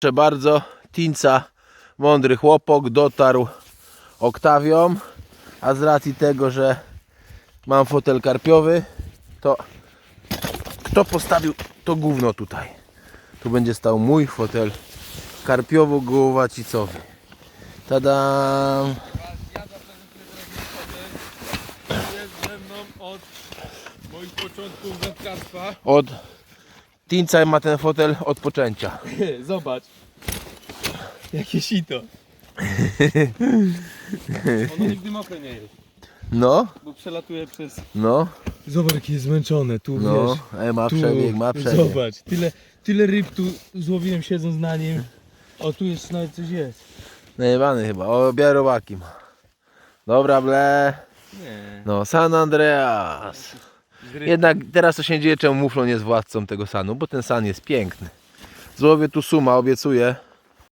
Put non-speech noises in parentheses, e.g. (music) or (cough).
Proszę bardzo, Tinca, mądry chłopok, dotarł Oktawią, a z racji tego, że mam fotel karpiowy, to kto postawił to gówno tutaj? Tu będzie stał mój fotel karpiowo-gołowacicowy. Tadam! Jest ze mną od moich początków wędkarstwa. Od Tinca ma ten fotel od poczęcia. (laughs) Zobacz. Jakie sito. (laughs) Ono nigdy mokre nie jest, No, bo przelatuje przez... no, Zobacz jakie jest zmęczone, tu no, wiesz. e, ma Tu, przebieg, ma przebieg. Zobacz, tyle, tyle ryb tu złowiłem siedząc na nim. O, tu jest nawet coś jest. Najebany chyba, o biarołaki ma. Dobra, ble. Nie. No, San Andreas. Jednak teraz to się dzieje, czemu Muflon jest władcą tego sanu, bo ten san jest piękny. Złowię tu suma, obiecuję.